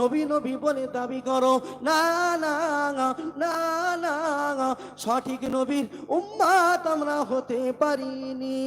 নবী নবী বলে দাবি করো, না সঠিক নবীর উম্মাত আমরা হতে পারিনি।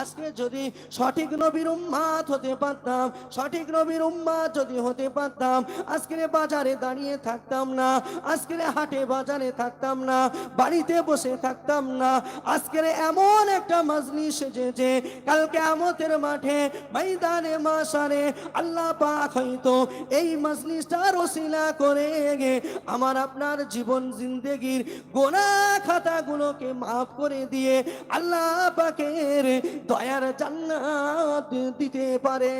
আজকে যদি সঠিক নবীর উম্মাত হতে পারতাম, সঠিক নবীর উম্মাত যদি হতে পারতাম, আজকের বাজারে দাঁড়িয়ে থাকতাম না আজকে হাটে বাজারে থাকতাম না, বাড়িতে বসে থাকতাম না আজকে এমন একটা মাজলিস সেজেছে কালকে আমতের মাঠে, ময়দানে, মাসারে আল্লাহ পাক হয়তো এই মজলিসটা রসিলা করে গে। আমার আপনার জীবন জিন্দেগির গোনা খাতাগুলোকে মাফ করে দিয়ে আল্লাহ পাকের দয়ার জান্নাত দিতে পারে।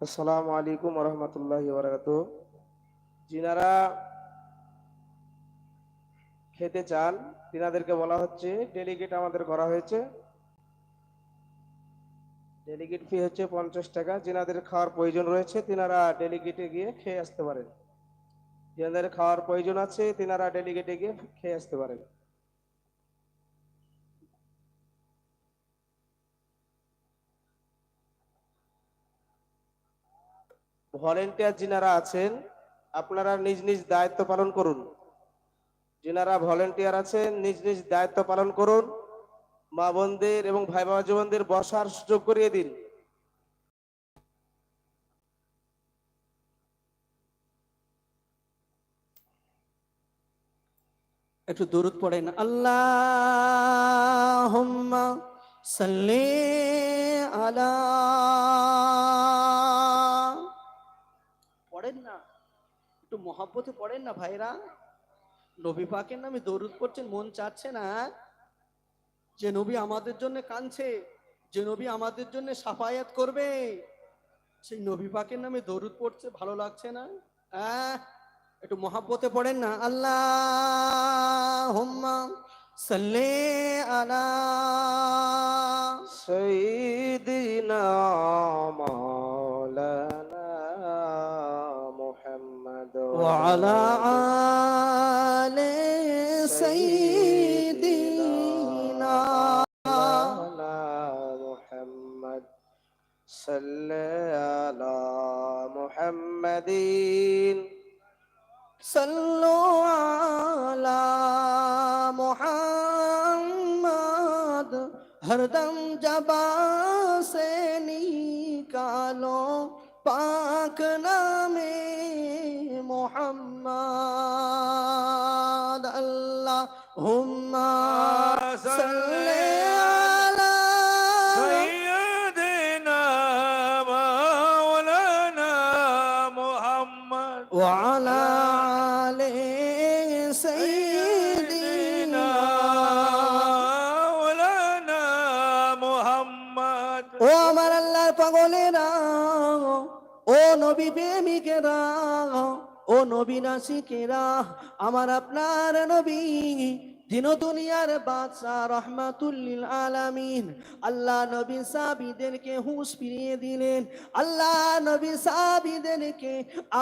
আসসালামু আলাইকুম রহমতুল্লাহ বারাকাত যিনারা খেতে চান, তিনাদেরকে বলা হচ্ছে ডেলিগেট আমাদের করা হয়েছে। ডেলিগেট ফি হচ্ছে পঞ্চাশ টাকা, যিনাদের খাওয়ার প্রয়োজন রয়েছে তিনারা ডেলিগেটে গিয়ে খেয়ে আসতে পারেন। যেনাদের খাওয়ার প্রয়োজন আছে তিনারা ডেলিগেটে গিয়ে খেয়ে আসতে পারেন। ভলেন্টিয়ার যিনারা আছেন, আপনারা নিজ নিজ দায়িত্ব পালন করুন। যিনারা ভলেন্টিয়ার আছেন নিজ নিজ দায়িত্ব পালন করুন। মা বোনদের এবং ভাই বাবা জীবনদের বসার সুযোগ করিয়ে দিন। একটু দূরত পড়েন। আল্লাহ সাল্লি আলা পড়েন না। একটু মহাব্বতে পড়েন না ভাইরা। নবী পাকের নামে দরুদ করছেন মন চাচ্ছে না? যে নবী আমাদের জন্য কাঁদছে যে নবী আমাদের জন্য সাফায়াত করবে সেই নবী পাকের নামে দরুদ পড়ছে ভালো লাগছে না? একটু মহাব্বতে পড়েন না? আল্লাহ হোম্মা সাল্লে আলা সৈদিনা মোহাম্মদ আলা صل على محمد صلوا على محمد ہر دم جبا سے نکالو پاک نام محمد اللہ ہم صلی নবী নাসিকেরা আমার আপনার নবী। দিন দুনিয়ার আলামিন। আল্লাহ হুঁশ ফিরিয়ে দিলেন। আল্লাহ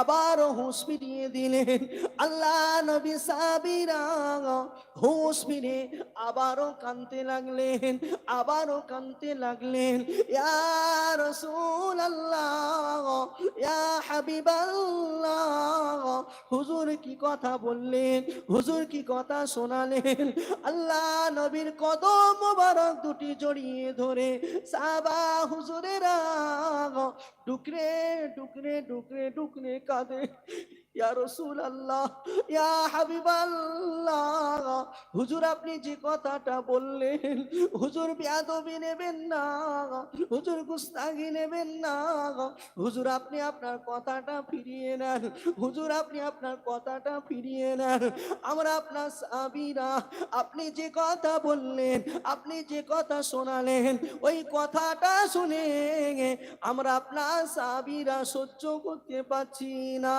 আবারও হুঁশ ফিরিয়ে দিলেন। আল্লাহ নবী সাবিরা হুঁশ ফিরে আবারও কানতে লাগলেন আবারও কানতে লাগলেন। আল্লাহ ইয়া হুজুর কি কথা বললেন? হুজুর কি কথা শোনালেন? আল্লাহ নবীর কদম মোবারক দুটি জড়িয়ে ধরে সাবা হুজুরেরা ডুকরে ডুকরে ডুকরে ডুকরে কাঁদে। ইয়া রসুল আল্লাহ ইয়া হাবিব আল্লাহ হুজুর আপনি যে কথাটা বললেন, হুজুর বিয়াদবি নেবেন না, হুজুর গুস্তাগি নেবেন না, হুজুর আপনি আপনার কথাটা ফিরিয়ে নেন, হুজুর আপনি আপনার কথাটা ফিরিয়ে নেন, আমরা আপনার সাবিরা আপনি যে কথা বললেন, আপনি যে কথা শোনালেন, ওই কথাটা শুনে আমরা আপনার সাবিরা সহ্য করতে পারছি না।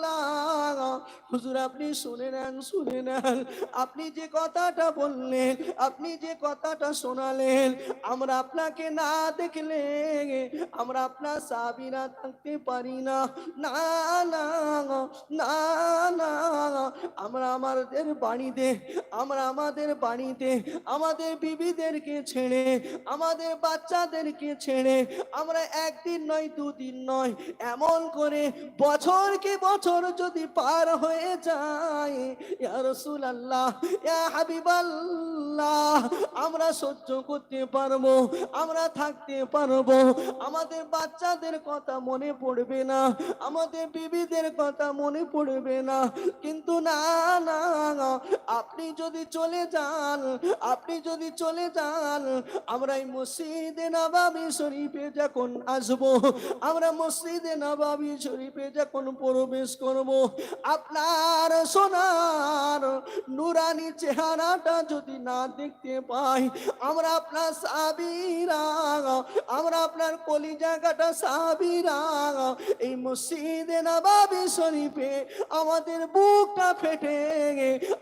হুজুর, আপনি শুনে নেন শুনে নেন। আপনি যে কথাটা বললেন, আপনি যে কথাটা শোনালেন, আমরা আপনাকে না দেখলে, আমরা আপনার সাবিরা থাকতে পারি না। না না না না, আমরা আমাদের বাড়িতে, আমরা আমাদের বাড়িতে, আমাদের বিবিদেরকে ছেড়ে, আমাদের বাচ্চাদেরকে ছেড়ে, আমরা একদিন নয়, দুদিন নয়, এমন করে বছরকে বছর যদি পার হয়ে যায়, ইয়া রাসূলুল্লাহ, ইয়া হাবিবাল্লাহ, আমরা সহ্য করতে পারব, আমরা থাকতে পারব। আমাদের বাচ্চাদের কথা মনে পড়বে না, আমাদের বিবিদের কথা মনে পড়বে না। কিন্তু না না আপনি যদি চলে যান, আপনি যদি চলে যান, আমরা এই মসজিদে নবাবি শরীফে যখন আসব, আমরা মসজিদে নবাবি শরীফে যখন প্রবেশ করব, আপনার সোনার নুরানি চেহারাটা যদি না দেখতে পাই, আমরা আপনার সাবিরা, আমরা আপনার কলি জায়গাটা সাবিরা, এই মসজিদে নবাবি শরীফে আমাদের বুকটা ফেটে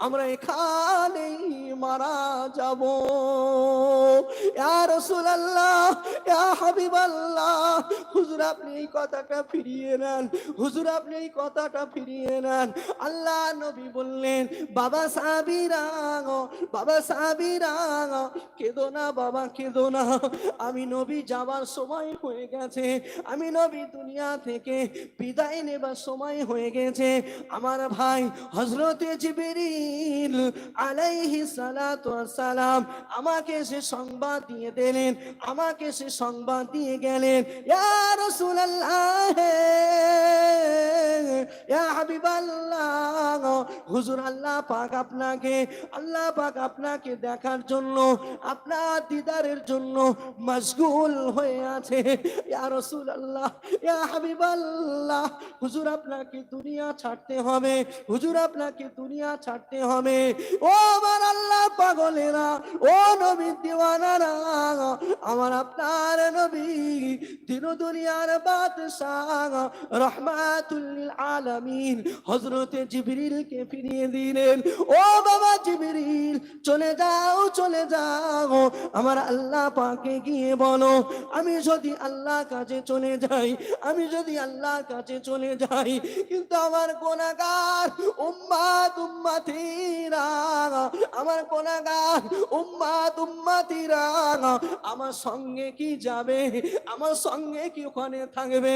আমরা এখানেই মারা যাব। ইয়া রাসূলুল্লাহ, ইয়া হাবিবাল্লাহ, হুজুর আপনি এই কথাটা ফিরিয়ে নেন। হুজুর আপনি এই কথাটা ফিরিয়ে নেন। আল্লাহ নবী বললেন, বাবা সাবিরা বাবা সাবিরা কেঁদো না বাবা, কেঁদো না। আমি নবী যাবার সময় হয়ে গেছে। আমি নবী দুনিয়া থেকে বিদায় নেবার সময় হয়ে গেছে। আমার ভাই হজরতে আলাইহি সালাম আমাকে সে সংবাদ দিয়ে দিলেন, আমাকে সে সংবাদ দিয়ে গেলেন, ইয়া রাসূলুল্লাহ ইয়া হাবিবাল্লাহ হুজুর, আল্লাহ পাক আপনাকে, আল্লাহ পাক আপনাকে দেখার জন্য, আপনার দিদারের জন্য মশগুল হয়ে আছে। ইয়া রাসূলুল্লাহ, ইয়া হাবিবাল্লাহ, হুজুর আপনাকে দুনিয়া ছাড়তে হবে, হুজুর আপনাকে দুনিয়া ছাড়তে হবে। ও আমার আল্লাহ পাগলেরা, ও নবী দিওয়ানারা, আমার আপনার নবী দিন দুনিয়ার বাদশাহ রহমাতুল্লিল আলামিন, হযরতে জিবরিলকে ফিরিয়ে দিলেন। ও বাবা জিবরিল, চলে যাও চলে যাও। আমার আল্লাহ পাকে গিয়ে বলো, আমি যদি আল্লাহ কাছে চলে যাই, আমি যদি আল্লাহ কাছে চলে যাই, কিন্তু আমার গোনাগার উম্মাত উম্মাতিরা, আমার গোনাগার উম্মাত উম্মাতিরা, আমার সঙ্গে কি যাবে? আমার সঙ্গে কি ওখানে থাকবে?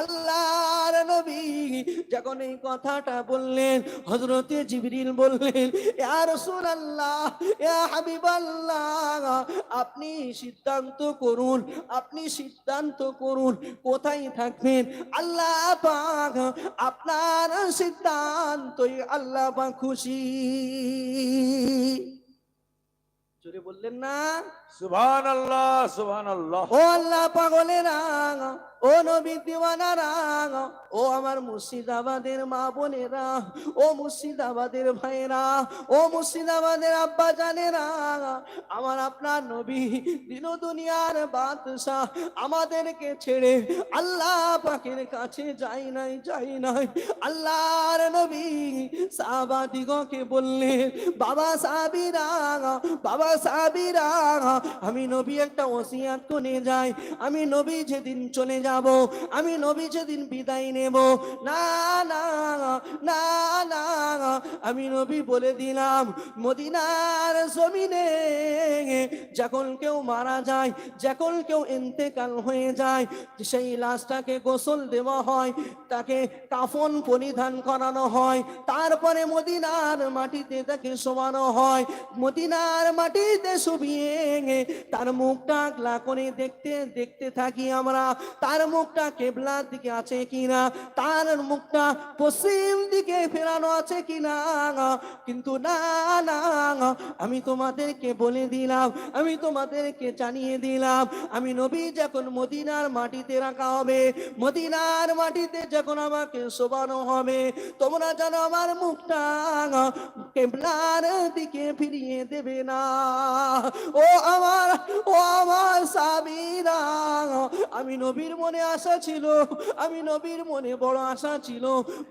আল্লাহর নবী যখন এই কথাটা বললেন হযরতে জিবরিল বললেন, ইয়া রাসূলুল্লাহ, ইয়া হাবিবাল্লাহ, আপনি সিদ্ধান্ত করুন, আপনি সিদ্ধান্ত করুন, কোথায় থাকবেন? আল্লাহ পাক আপনার সিদ্ধান্তই আল্লাহ পাক খুশি। জোরে বললেন না সুবহান আল্লাহ ও আল্লাহ পাগলেরা ও নবী দিওয়ানারা ও আমার মুর্শিদাবাদের মা বোনেরা, ও মুর্শিদাবাদের ভাইরা ও মুর্শিদাবাদের আব্বা জানেরা, আমার আপনার নবী দিন দুনিয়ার বাদশাহ, আমাদেরকে ছেড়ে আল্লাহ পাখির কাছে যাই নাই যাই নাই। আল্লাহর নবী সাহাবাদিগকে বললেন বাবা সাবিরা বাবা সাবিরা আমি নবী একটা ওসিয়াত করে যাই। আমি নবী যেদিন চলে যাব, আমি নবী যেদিন বিদায় নেব। না না না না, আমি নবী বলে দিলাম, মদিনার জমিনে যখন কেউ মারা যায়, যখন কেউ ইন্তেকাল হয়ে যায়, সেই লাশটাকে গোসল দেওয়া হয়, তাকে কাফন পরিধান করানো হয়, তারপরে মদিনার মাটিতে তাকে শোয়ানো হয়। মদিনার মাটিতে শুবিয়ে তার মুখটা আগলা করে দেখতে দেখতে থাকি আমরা, তার মুখটা কেবলার দিকে আছে কিনা, তার মুখটা পশ্চিম দিকে ফেরানো আছে কিনা, কিন্তু না না, আমি তোমাদেরকে বলে দিলাম, আমি তোমাদেরকে জানিয়ে দিলাম, আমি নবী যখন মদিনার মাটিতে রাখা হবে, মদিনার মাটিতে যখন আমাকে শোবানো হবে, তোমরা যেন আমার মুখটা কেবলার দিকে ফিরিয়ে দেবে না। ও আমার, ও আমার সাবিরা আমি নবীর মনে আশা ছিল, আমি নবীর মনে বড় আশা ছিল,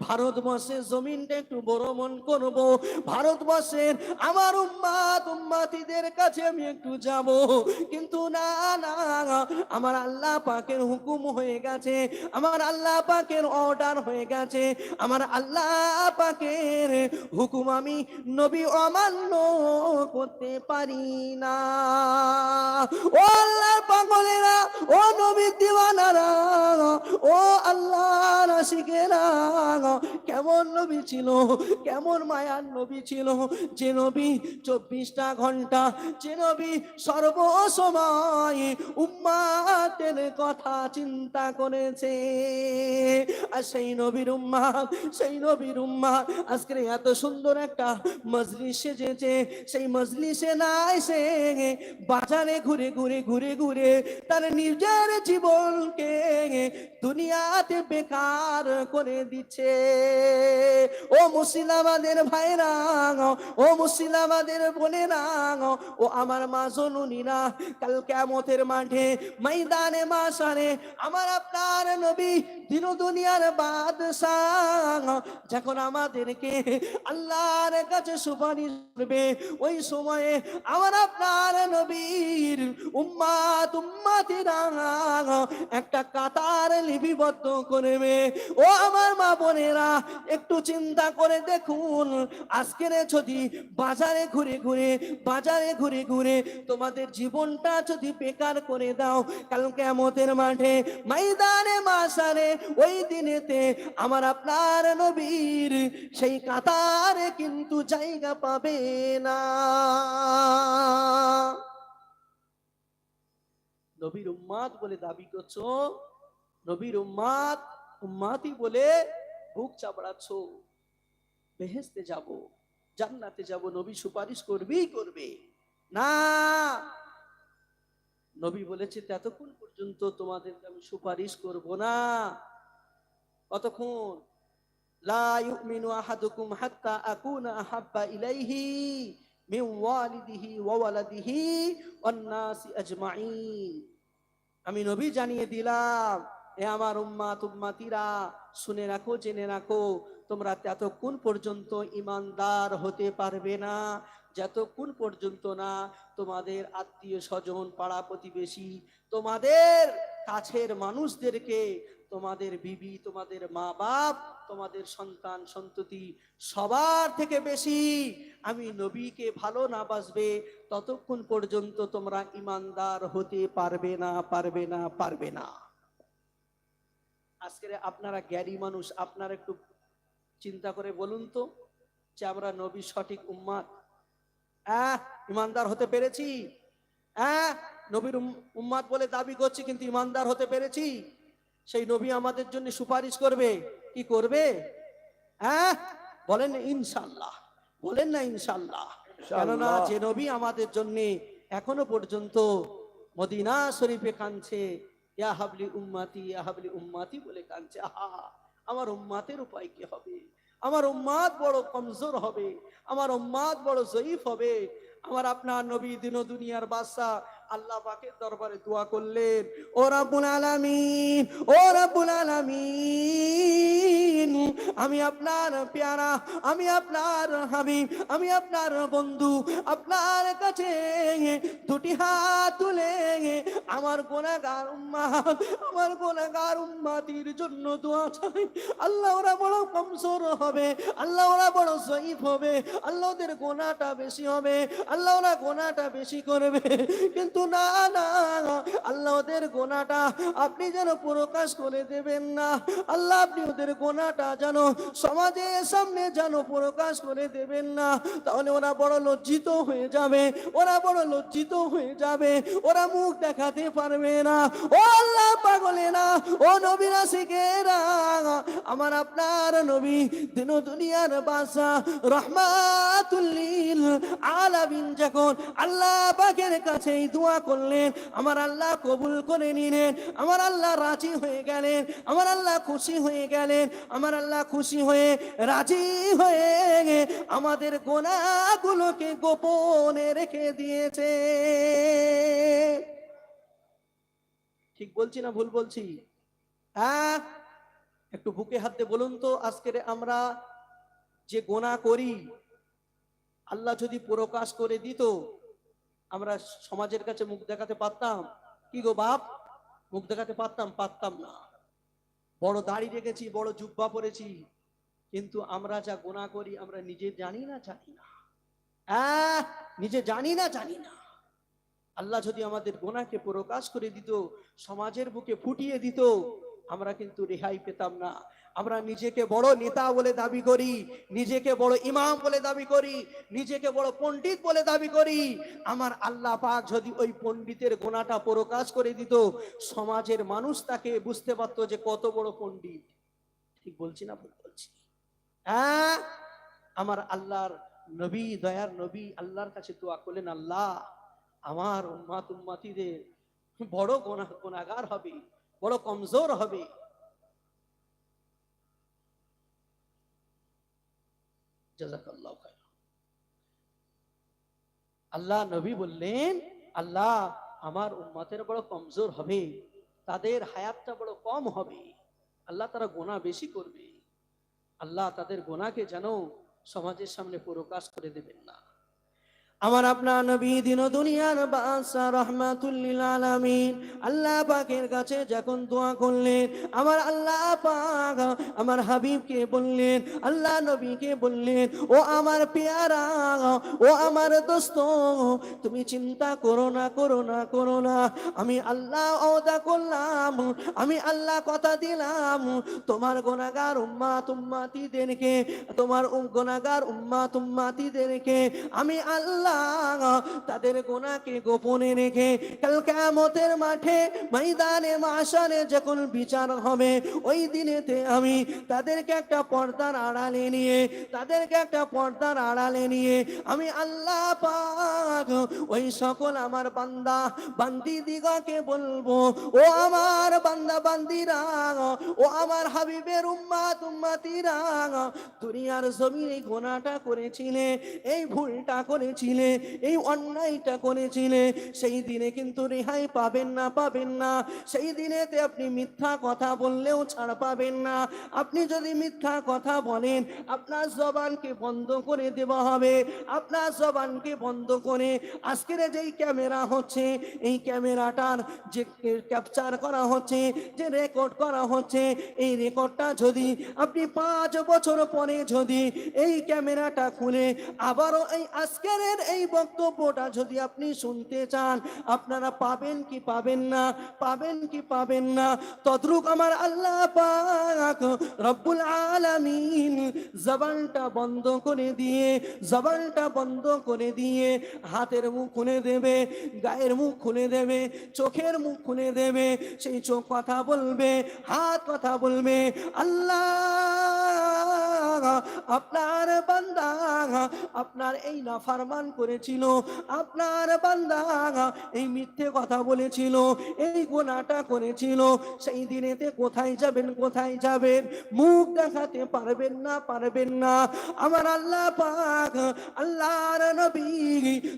ভারতবর্ষের জমিনটা একটু বড় মন করব। ভারতবর্ষের আমার উম্মাত, উম্মাতিদের কাছে আমি একটু যাব। কিন্তু না না আমার আল্লাহ পাকের হুকুম হয়ে গেছে, আমার আল্লাহ পাকের অর্ডার হয়ে গেছে, আমার আল্লাহ পাকের হুকুম আমি নবী অমান্য করতে পারি না। ও আল্লাহ পাগলেরা, ও নবী দিওয়ানারা, ও আল্লাহ রাশিকেরা কেমন নবী ছিল, কেমন মায়ার নবী ছিল, যে নবী চব্বিশটা ঘণ্টা, যে নবী সর্বসময় উম্মাতের কথা চিন্তা করেছে। আর সেই নবীর উম্মা সেই নবীর উম্মা আজকে এত সুন্দর একটা মজলিস সেজেছে। সেই মজলিসে না এসে বাজারে ঘুরে ঘুরে ঘুরে ঘুরে তার নিজের জীবনকে দুনিয়াতে বেকার করে দিচ্ছে। ও মুসিলামাদের ভাইরা, ও মুসিলামাদের বোনেরা, ও আমার মা জনুনিরা, কাল কেমতের মাঠে, ময়দানে, মাসারে আমার আপনার নবী দিন দুনিয়ার বাদশাহ যখন আমাদেরকে আল্লাহর কাছে সুপারিশ করবে, ওই সময়ে আমার আপনার নবীর উম্মাত উম্মাতিরা একটা কাতার লিপিবদ্ধ করবে। ও আমার মা বোনেরা, একটু চিন্তা করে দেখুন। আজকের যদি বাজারে ঘুরে ঘুরে, বাজারে ঘুরে ঘুরে তোমাদের জীবনটা যদি বেকার করে দাও, কাল কেমতের মাঠে, ময়দানে, মাসারে, ওই দিনেতে আমার আপনার নবীর সেই কাতারে কিন্তু জায়গা পাবে না। নবীর উম্মাদ বলে দাবি করছ? নবীর উম্মাদ উম্মাতি বলে বুক চাপড়াচ্ছ। বেহেস্তে যাব, জান্নাতে যাব, নবী সুপারিশ করবেই করবে। না! নবী বলেছে ততক্ষণ পর্যন্ত তোমাদেরকে আমি সুপারিশ করব না। কতক্ষণ? লা ইউমিনু আহাদুকুম হাত্তা আকুনা আহাব্বা ইলাইহি। আমি নবী জানিয়ে দিলাম এ আমার উম্মাত, উম্মাতিরা, শুনে রাখো, জেনে রাখো, তোমরা ততক্ষণ পর্যন্ত ইমানদার হতে পারবে না, যতক্ষণ পর্যন্ত না তোমাদের আত্মীয় স্বজন পাড়া প্রতিবেশী তোমাদের কাছের মানুষদেরকে তোমাদের বিবি, তোমাদের মা বাপ, তোমাদের সন্তান, সন্ততি সবার থেকে বেশি আমি নবীকে ভালো না বাসবে, ততক্ষণ পর্যন্ত তোমরা ইমানদার হতে পারবে না পারবে না পারবে না। আজকে আপনারা জ্ঞানী মানুষ, আপনারা একটু চিন্তা করে বলুন তো যে আমরা নবী সঠিক উম্মাদ? আহ ইমানদার হতে পেরেছি? হ্যাঁ নবীর উম- উম্মাদ বলে দাবি করছি, কিন্তু ইমানদার হতে পেরেছি? সেই নবী আমাদের জন্য সুপারিশ করবে। কি করবে? হ্যাঁ? বলেন ইনশাল্লাহ বলেন না ইনশাল্লাহ কেননা যে নবী আমাদের জন্য এখনও পর্যন্ত মদিনা শরীফে কাঁদছে ইয়া হাবলি উম্মাতি ইয়া হাবলি উম্মাতি বলে কাঁদছে। আহা আমার উম্মাতের উপায় কি হবে? আমার উম্মাদ বড় কমজোর হবে আমার উম্মাদ বড় জয়ীফ হবে আমার আপনার নবী দিন দুনিয়ার বাদশা আল্লাহ পাকের দরবারে দোয়া করলেন, ও রাব্বুল আলামিন, ও রাব্বুল আলামিন। আমি আপনার পেয়ারা, আমি আপনার হাবিব, আমি আপনার বন্ধু। আপনার কাছে দুটি হাত তুলে আমার গোনাগার উম্মাত আমার গোনাগার উম্মাতির জন্য দোয়া চাই। আল্লাহ ওরা বড় কমজোর হবে, আল্লাহ ওরা বড় জয়ীফ হবে, আল্লাহ ওদের গোনাটা বেশি হবে, আল্লাহ ওরা গোনাটা বেশি করবে। কিন্তু না না, আল্লাহ ওদের গোনাটা আপনি যেন প্রকাশ করে দেবেন না। আল্লাহ আপনি ওদের গোনাটা যেন সমাজের সামনে যেন প্রকাশ করে দেবেন না, তাহলে ওরা বড় লজ্জিত হয়ে যাবে, ওরা বড় লজ্জিত হয়ে যাবে, ওরা মুখ দেখাতে পারবে না। ও আল্লাহ পাগলে না ও নবীরা শিখেরা আমার আপনার নবী দিন দুনিয়ার বাসা রহমাতুল্লিল যখন আল্লাহ পাকের কাছে এই দোয়া করলেন, আমার আল্লাহ কবুল করে নিলেন, আমার আল্লাহ রাজি হয়ে গেলেন, আমার আল্লাহ খুশি হয়ে গেলেন, আমার আল্লাহ খুশি হয়ে রাজি হয়ে আমাদের গোনাগুলোকে গোপনে রেখে দিয়েছে। ঠিক বলছি না ভুল বলছি? হ্যাঁ? একটু বুকে হাত বলুন তো, আজকের আমরা যে গোনা করি, আল্লাহ যদি প্রকাশ করে দিত, আমরা সমাজের কাছে মুখ দেখাতে পারতাম। কি গো বাপ? মুখ দেখাতে পারতাম? পারতাম না। বড় দাড়ি রেখেছি, বড় জুব্বা পরেছি, কিন্তু আমরা যা গোনা করি, আমরা নিজে জানি না জানি না। হ্যাঁ? নিজে জানি না জানি না। আল্লাহ যদি আমাদের গোনাকে প্রকাশ করে দিত, সমাজের বুকে ফুটিয়ে দিত, আমরা কিন্তু রেহাই পেতাম না। আমরা নিজেকে বড় নেতা বলে দাবি করি, নিজেকে বড় ইমাম বলে দাবি করি, নিজেকে বড় পণ্ডিত বলে দাবি করি। আমার আল্লাহ পাক যদি ওই পণ্ডিতের গোনাটা প্রকাশ করে দিত, সমাজের মানুষ তাকে বুঝতে পারতো যে কত বড় পণ্ডিত। ঠিক বলছি না ভুল বলছি? হ্যাঁ? আমার আল্লাহর নবী, দয়ার নবী, আল্লাহর কাছে দোয়া করলেন, আল্লাহ আমার উম্মাত উম্মাতিদের বড় গোনা, গোনাগার হবে, বড় কমজোর হবে। আল্লাহ নবী বললেন, আল্লাহ আমার উম্মতের বড় কমজোর হবে, তাদের হায়াতটা বড় কম হবে, আল্লাহ তারা গোনা বেশি করবে। আল্লাহ তাদের গোনাকে যেন সমাজের সামনে প্রকাশ করে দেবেন না। আমার আপনার নবী দিন দুনিয়ার বাদশা রহমাতুল্লিল আলামিন। আল্লাহ পাকের কাছে যখন দোয়া করলেন, আমার আল্লাহ পাক আমার হাবিবকে বললেন, আল্লাহ নবীকে বললেন, ও আমার পেয়ারা, ও আমার দোস্ত, তুমি চিন্তা করো না করো না করো না। আমি আল্লাহ ওদা করলাম, আমি আল্লাহ কথা দিলাম। তোমার গোনাগার উম্মা তুম্মাতিদেরকে তোমার গোনাগার উম্মা তুম্মাতিদেরকে আমি আল্লাহ তাদের গোনাকে গোপনে রেখে কাল কিয়ামতের মাঠে, ময়দানে মাশারে যখন বিচার হবে, ওই দিনেতে আমি তাদেরকে একটা পর্দার আড়ালে নিয়ে, তাদেরকে একটা পর্দার আড়ালে নিয়ে আমি আল্লাহ পাক ওই সকল আমার বান্দা বান্দি দিগাকে বলব, ও আমার বান্দা, বান্দিরা, ও আমার হাবিবের উম্মাত, উম্মাতিরা, দুনিয়ার জমিনে এই গোনাটা করেছিলে, এই ভুলটা করেছিলে এই অন্যায়টা করেছিলে, সেই দিনে কিন্তু রেহাই পাবেন না পাবেন না। সেই দিনেতে আপনি মিথ্যা কথা বললেও ছাড় পাবেন না। আপনি যদি মিথ্যা কথা বলেন, আপনার জবানকে বন্ধ করে দেওয়া হবে। আপনার জবানকে বন্ধ করে আজকের যেই ক্যামেরা হচ্ছে, এই ক্যামেরাটার যে ক্যাপচার করা হচ্ছে, যে রেকর্ড করা হচ্ছে, এই রেকর্ডটা যদি আপনি পাঁচ বছর পরে যদি এই ক্যামেরাটা খুলে, আবারও এই আজকের এই বক্তব্যটা যদি আপনি শুনতে চান, আপনারা পাবেন কি পাবেন না, পাবেন কি পাবেন না, তদ্রুক আমার আল্লাহ পাক রব্বুল আলামিন জবানটা বন্ধ করে দিয়ে, জবানটা বন্ধ করে দিয়ে হাতের মুখ খুলে দেবে, গায়ের মুখ খুলে দেবে, চোখের মুখ খুলে দেবে, সেই চোখ কথা বলবে, হাত কথা বলবে, আল্লাহ আপনার বান্দা, আপনার এই নাফারমান করেছিল। আপনার বান্দা, এই মিথ্যে কথা বলেছিল, এই গোনাটা করেছিল। সেই দিনেতে কোথায় যাবেন কোথায় যাবেন? মুখ দেখাতে পারবেন না পারবেন না। আমার আল্লাহ পাক, আল্লাহর নবী,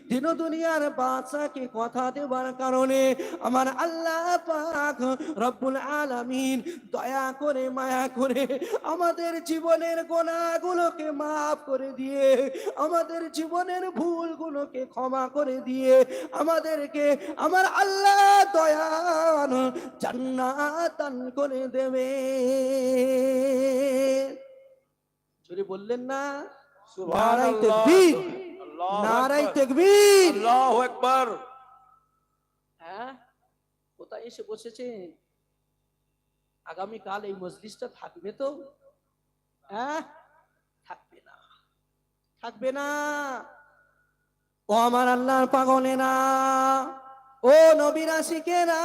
দিন দুনিয়ার বাদশাকে কথা দেওয়ার কারণে আমার আল্লাহ পাক রব্বুল আলামিন দয়া করে, মায়া করে আমাদের জীবনের গোনাগুলোকে মাফ করে দিয়ে আমাদের জীবনের ভুলগুলোকে ক্ষমা করে দিয়ে আমাদেরকে আমার আল্লাহ দয়ান জান্নাতান করে দেবে জোরে বললেন না নারাই সুবহানাল্লাহ। তাকবীর। নারাই আকবার। তেকবীর। আল্লাহু আকবার। হ্যাঁ? কোথায় এসে বসেছে আগামীকাল এই মজলিসটা থাকবে তো? হ্যাঁ? থাকবে না। ও আমার আল্লাহর পাগলেরা, ও নবীরা শিখেরা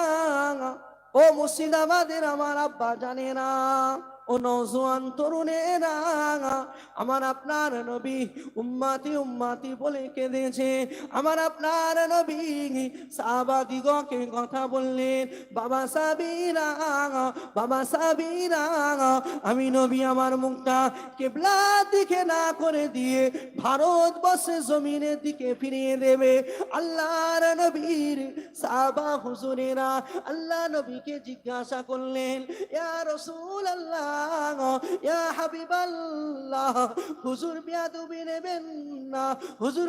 ও মুর্শিদাবাদের আমার আব্বা জানে না ও নৌজওয়ান তরুণেরা, আমার আপনার নবী উম্মাতি উম্মাতি বলে কেঁদেছে। আমার আপনার নবী সাহাবাদিগকে কথা বললেন, বাবা সাবিরা বাবা সাবিরা, আমি নবী আমার মুখটা কেবলা দিকে না করে দিয়ে ভারতবর্ষে জমিনের দিকে ফিরিয়ে দেবে। আল্লাহর নবীর সাহাবা হুজুরেরা আল্লাহ নবীকে জিজ্ঞাসা করলেন, ইয়া রসুল আল্লাহ ইয়া হাবিব আল্লাহ হুজুর নেবেন না, হুজুর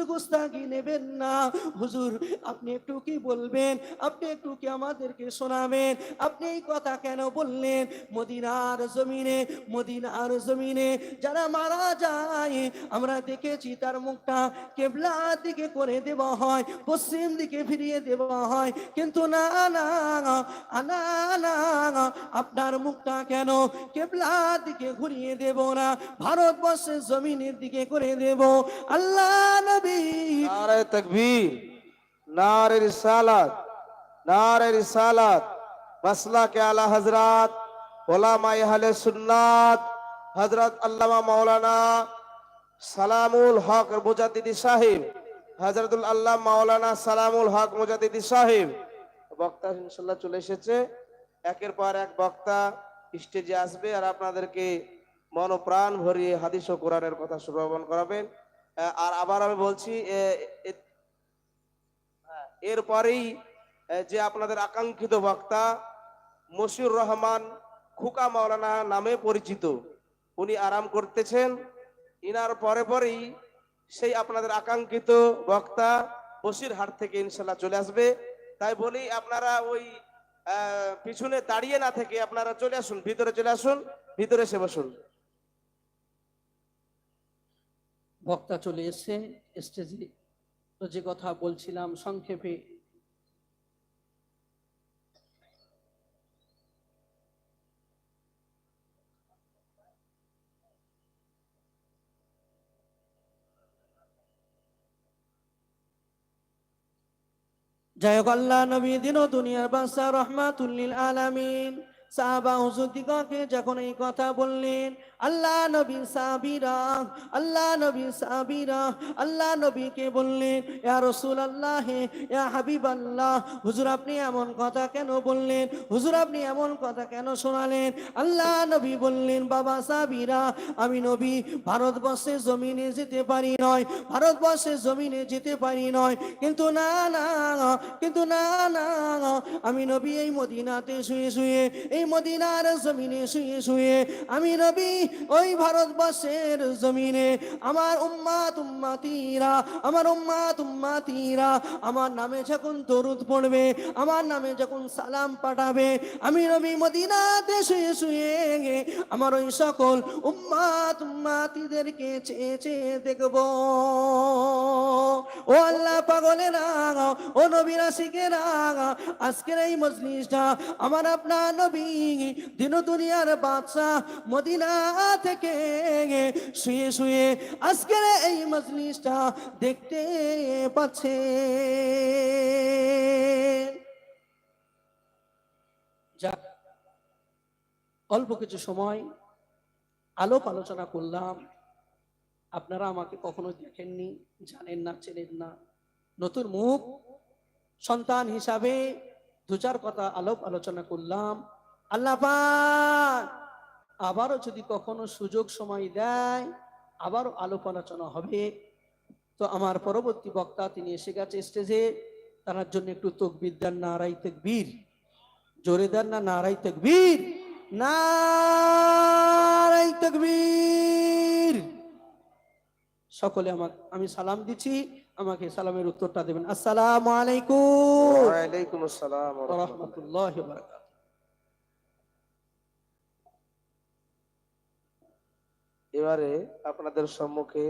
নেবেন না। হুজুর, আপনি একটু কি বলবেন? আপনি একটু কি আমাদেরকে শোনাবেন? আপনি এই কথা কেন বললেন? মদিনার জমিনে মদিনার জমিনে যারা মারা যায়, আমরা দেখেছি তার মুখটা কেবলা দিকে করে দেওয়া হয়, পশ্চিম দিকে ফিরিয়ে দেওয়া হয়। কিন্তু না না, আপনার মুখটা কেন কেবলা দিকে ঘুরিয়ে দেব না, ভারতবর্ষের জমিনের দিকে করে দেব। আল্লাহ নবী। সালামুল হক সাহেব হজরতুল আল্লাহ মাওলানা সালামুল হক মুজাদ্দিদি সাহেব। বক্তা চলে এসেছে। একের পর এক বক্তা স্টেজে আসবে আর আপনাদেরকে মন ও প্রাণ ভরিয়ে হাদিস ও কোরআনের কথা শ্রবণ করাবেন। আর আবার আমি বলছি এরপরেই যে আপনাদের আকাঙ্ক্ষিত বক্তা মশিউর রহমান খুকা মাওলানা নামে পরিচিত, উনি আরাম করতেছেন। ইনার পরে পরেই সেই আপনাদের আকাঙ্ক্ষিত বক্তা বসিরহাট থেকে ইনশাল্লাহ চলে আসবে। তাই বলি আপনারা ওই পিছনে দাঁড়িয়ে না থেকে আপনারা চলে আসুন, ভিতরে চলে আসুন, ভিতরে এসে বসুন। বক্তা চলে এসছে, স্টেজে। তো যে কথা বলছিলাম, সংক্ষেপে জয় কল্লা নবী দিন দুনিয়ার বাদশা রহমাতুল্লিল আলামিন। সাহাবা হুজুর দিগকে যখন এই কথা বললেন আল্লাহ নবী সাবিরা, আল্লাহ নবী সাবিরা, আল্লাহ নবীকে বললেন, ইয়া রসুল আল্লাহ ইয়া হাবিব আল্লাহ হুজুর, আপনি এমন কথা কেন বললেন? হুজুর, আপনি এমন কথা কেন শোনালেন? আল্লাহ নবী বললেন, বাবা সাবিরা, আমি নবী, ভারতবর্ষে জমিনে যেতে পারি নয়, ভারতবর্ষে জমিনে যেতে পারি নয়। কিন্তু না না, কিন্তু না না, আমি নবী এই মদিনাতে শুয়ে শুয়ে, এই মদিনার জমিনে শুয়ে শুয়ে, আমি নবী ওই ভারতবর্ষের জমিনে আমার উম্মাত উম্মাতিরা, আমার উম্মাত উম্মাতিরা, আমার নামে যখন দরুদ পড়বে, আমার নামে যখন সালাম পাঠাবে, আমি নবী মদিনাতে শুয়ে শুয়ে আমার ওই সকল উম্মাত উম্মাতিদেরকে চেয়ে চেয়ে দেখব। ও আল্লাহ পাগলে পাগলেরা ও নবীরা শিখেরা আজকের এই মজলিসটা আমার আপনার নবী, দিন দুনিয়ার বাদশা মদিনা শুয়ে শুয়ে আজকের এই মজলিসটা দেখতে পাচ্ছে। যাক, অল্প কিছু সময়, আলোপ আলোচনা করলাম। আপনারা আমাকে কখনো দেখেননি, জানেন না, চেনেন না। নতুন মুখ, সন্তান হিসাবে দু চার কথা আলোপ আলোচনা করলাম। আল্লাহ আবারও যদি কখনো সুযোগ সময় দেয় আবারও আলোপ আলোচনা হবে। তো আমার পরবর্তী বক্তা তিনি এসে গেছে স্টেজে তার জন্য একটু তকবির দেন নারাই তকবীর। জোরে দেন না নারাই তকবীর। নারাই তকবীর। সকলে আমার আমি সালাম দিচ্ছি আমাকে সালামের উত্তরটা দেবেন। আসসালামু আলাইকুম। ওয়ালাইকুম আসসালাম ওয়া রাহমাতুল্লাহ। রহমতুল্লাহ বারাকাত এবারে আপনাদের সম্মুখে